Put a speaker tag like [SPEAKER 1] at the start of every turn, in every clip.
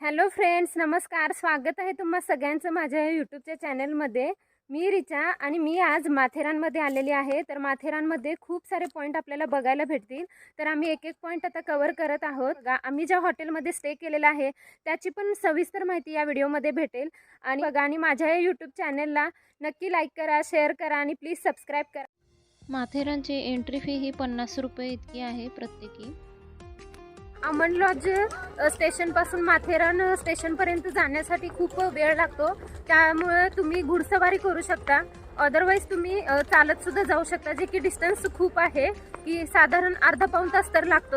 [SPEAKER 1] Hello friends नमस्कार. स्वागत आहे तुम्हा सगळ्यांचं माझ्या यूट्यूबच्या चॅनलमध्ये. मी रिचा आणि मी आज माथेरानमध्ये आलेली आहे. तर माथेरानमध्ये खूप सारे पॉईंट आपल्याला बघायला भेटतील. तर आम्ही एक एक पॉईंट आता कवर करत आहोत. आम्ही ज्या हॉटेलमध्ये स्टे केलेलं आहे त्याची पण सविस्तर माहिती या व्हिडिओमध्ये भेटेल. आणि बघा आणि माझ्या या यूट्यूब चॅनलला नक्की लाईक करा शेअर करा आणि प्लीज सबस्क्राईब करा.
[SPEAKER 2] माथेरानची एंट्री फी ही पन्नास रुपये इतकी आहे प्रत्येकी.
[SPEAKER 1] अमन लॉज स्टेशनपासून माथेरान स्टेशनपर्यंत जाण्यासाठी खूप वेळ लागतो. त्यामुळे तुम्ही घुडसवारी करू शकता. अदरवाईज तुम्ही चालत सुद्धा जाऊ शकता जे की डिस्टन्स खूप आहे की साधारण अर्धा पाऊण तास तर लागतो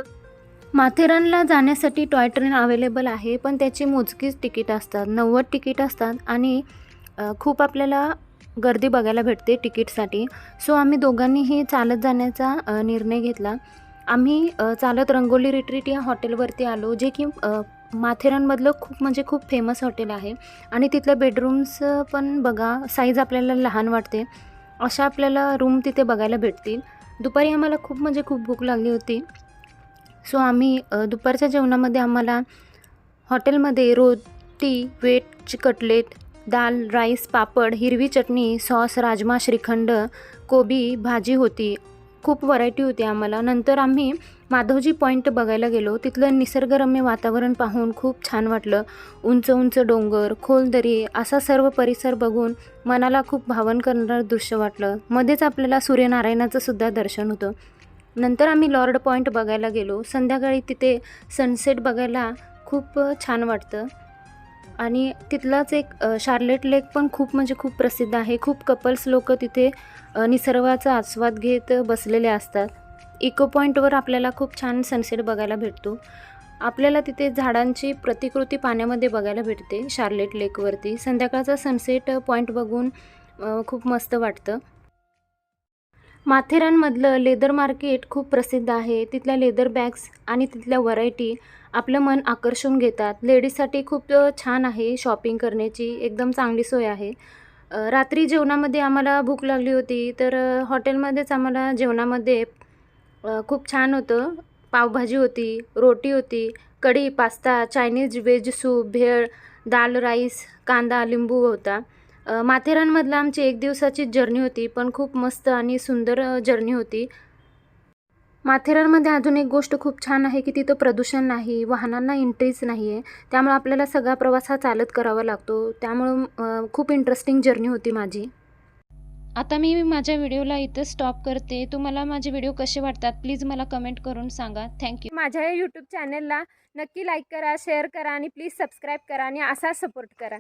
[SPEAKER 2] माथेरानला जाण्यासाठी टॉय ट्रेन अवेलेबल आहे पण त्याची मोजकीच तिकीट असतात. नव्वद तिकीट असतात आणि खूप आपल्याला गर्दी बघायला भेटते तिकीटसाठी. सो आम्ही दोघांनीही चालत जाण्याचा निर्णय घेतला. आम्ही चालत रंगोली रिट्रीट या हॉटेलवरती आलो जे की माथेरानमधलं खूप म्हणजे खूप फेमस हॉटेल आहे. आणि तिथल्या बेडरूम्स पण बघा साईज आपल्याला लहान वाटते. अशा आपल्याला रूम तिथे बघायला भेटतील. दुपारी आम्हाला खूप म्हणजे खूप भूक लागली होती. सो आम्ही दुपारच्या जेवणामध्ये आम्हाला हॉटेलमध्ये रोटी वेटची कटलेट दाल राईस पापड हिरवी चटणी सॉस राजमा श्रीखंड कोबी भाजी होती. खूप व्हरायटी होती आम्हाला. नंतर आम्ही माधवजी पॉईंट बघायला गेलो. तिथलं निसर्गरम्य वातावरण पाहून खूप छान वाटलं. उंच उंच डोंगर खोल दरी असा सर्व परिसर बघून मनाला खूप भावन करणारं दृश्य वाटलं. मध्येच आपल्याला सूर्यनारायणाचं सुद्धा दर्शन होतं. नंतर आम्ही लॉर्ड पॉईंट बघायला गेलो. संध्याकाळी तिथे सनसेट बघायला खूप छान वाटतं. आणि तिथलाच एक शार्लेट लेक पण खूप म्हणजे खूप प्रसिद्ध आहे. खूप कपल्स लोक तिथे निसर्गाचा आस्वाद घेत बसलेले असतात. इको पॉईंटवर आपल्याला खूप छान सनसेट बघायला भेटतो. आपल्याला तिथे झाडांची प्रतिकृती पाण्यामध्ये बघायला भेटते शार्लेट लेकवरती. संध्याकाळचा सनसेट पॉईंट बघून खूप मस्त वाटतं. माथेरानमधलं लेदर मार्केट खूप प्रसिद्ध आहे. तिथल्या लेदर बॅग्स आणि तिथल्या व्हरायटी आपलं मन आकर्षून घेतात. लेडीजसाठी खूप छान आहे शॉपिंग करण्याची. एकदम चांगली सोय आहे. रात्री जेवणामध्ये आम्हाला भूक लागली होती तर हॉटेलमध्येच आम्हाला जेवणामध्ये खूप छान होतं. पावभाजी होती रोटी होती कढी pasta Chinese veg soup bhel दाल राईस कांदा लिंबू होता. माथेरानमधलं आमची एक दिवसाची जर्नी होती पण खूप मस्त आणि सुंदर जर्नी होती. माथेरानमध्ये अजून एक गोष्ट खूप छान आहे की तिथं प्रदूषण नाही वाहनांना एंट्रीच नाही आहे त्यामुळे आपल्याला सगळा प्रवास हा चालत करावा लागतो. त्यामुळं खूप इंटरेस्टिंग जर्नी होती माझी. आता मी माझ्या व्हिडिओला इथं स्टॉप करते. तुम्हाला माझे व्हिडिओ कसे वाटतात? प्लीज मला कमेंट करून सांगा. थँक्यू
[SPEAKER 1] माझ्या यूट्यूब चॅनलला नक्की लाईक करा शेअर करा आणि प्लीज सबस्क्राईब करा आणि असा सपोर्ट करा.